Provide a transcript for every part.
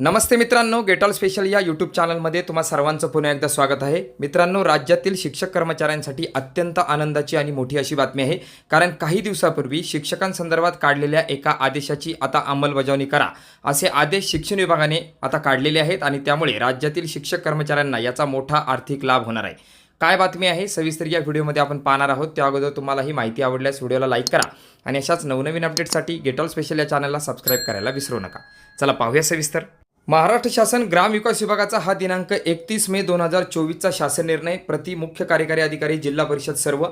नमस्ते मित्रांनो गेटॉल स्पेशल या यूट्यूब चॅनलमध्ये तुम्हा सर्वांचं पुन्हा एकदा स्वागत आहे. मित्रांनो राज्यातील शिक्षक कर्मचाऱ्यांसाठी अत्यंत आनंदाची आणि मोठी अशी बातमी आहे. कारण काही दिवसापूर्वी शिक्षकांसंदर्भात काढलेल्या एका आदेशाची आता अंमलबजावणी करा. असे आदेश शिक्षण विभागाने आता काढलेले आहेत आणि त्यामुळे राज्यातील शिक्षक कर्मचाऱ्यांना याचा मोठा आर्थिक लाभ होणार आहे. काय बातमी आहे? सविस्तर या व्हिडिओमध्ये आपण पाहणार आहोत. त्या अगोदर तुम्हाला ही माहिती आवडल्यास व्हिडिओला लाईक करा आणि अशाच नवनवीन अपडेटसाठी गेटॉल स्पेशल या चॅनलला सबस्क्राईब करायला विसरू नका. चला पाहूया सविस्तर. महाराष्ट्र शासन ग्रामविकास विभागाचा हा दिनांक एकतीस मे दोन हजार चोवीसचा शासन निर्णय प्रति मुख्य कार्यकारी अधिकारी जिल्हा परिषद सर्व.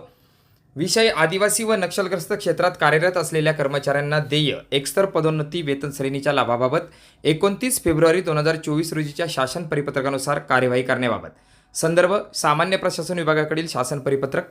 विषय आदिवासी व नक्षलग्रस्त क्षेत्रात कार्यरत असलेल्या कर्मचाऱ्यांना देय. एकस्तर पदोन्नती वेतन श्रेणीच्या लाभाबाबत एकोणतीस फेब्रुवारी दोन हजार चोवीस रोजीच्या शासन परिपत्रकानुसार कार्यवाही करण्याबाबत. संदर्भ सामान्य प्रशासन विभागाकडील शासन परिपत्रक.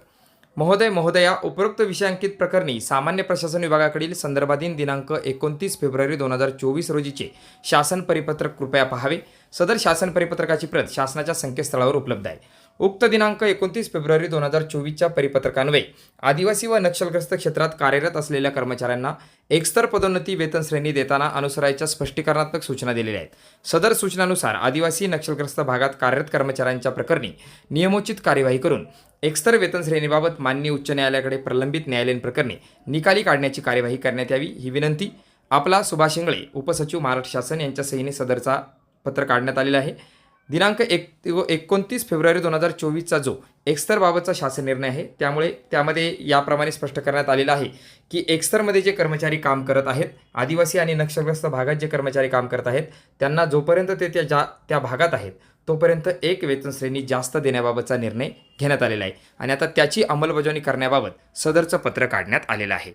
महोदय महोदया उपरोक्त विषयांकित प्रकरणी सामान्य प्रशासन विभागाकडील संदर्भाधीन दिनांक एकोणतीस फेब्रुवारी दोन हजार चोवीस रोजीचे शासन परिपत्रक कृपया पाहावे. सदर शासन परिपत्रकाची प्रत शासनाच्या संकेतस्थळावर उपलब्ध आहे. उक्त दिनांक एकोणतीस फेब्रुवारी दोन हजार चोवीसच्या परिपत्रकान्वये आदिवासी व नक्षलग्रस्त क्षेत्रात कार्यरत असलेल्या कर्मचाऱ्यांना एकस्तर पदोन्नती वेतन श्रेणी देताना अनुसरायच्या स्पष्टीकरणात्मक सूचना दिलेल्या आहेत. सदर सूचनानुसार आदिवासी नक्षलग्रस्त भागात कार्यरत कर्मचाऱ्यांच्या प्रकरणी नियमोचित कार्यवाही करून एकस्तर वेतन श्रेणीबाबत माननीय उच्च न्यायालयाकडे प्रलंबित न्यायालयीन प्रकरणी निकाली काढण्याची कार्यवाही करण्यात यावी ही विनंती. आपला सुभाष इंगळे उपसचिव महाराष्ट्र शासन यांच्या सहीने सदरचा पत्र काढण्यात आलेलं आहे. दिनांक एक एकोणतीस फेब्रुवारी दोन हजार चोवीसचा जो एक्स्तरबाबतचा शासन निर्णय आहे त्यामुळे त्यामध्ये याप्रमाणे स्पष्ट करण्यात आलेलं आहे की एक्स्तरमध्ये जे कर्मचारी काम करत आहेत आदिवासी आणि नक्षलग्रस्त भागात जे कर्मचारी काम करत आहेत त्यांना जोपर्यंत ते त्या ज्या त्या भागात आहेत तोपर्यंत एक वेतन श्रेणी जास्त देण्याबाबतचा निर्णय घेण्यात आलेला आहे. आणि आता त्याची अंमलबजावणी करण्याबाबत सदरचं पत्र काढण्यात आलेलं आहे.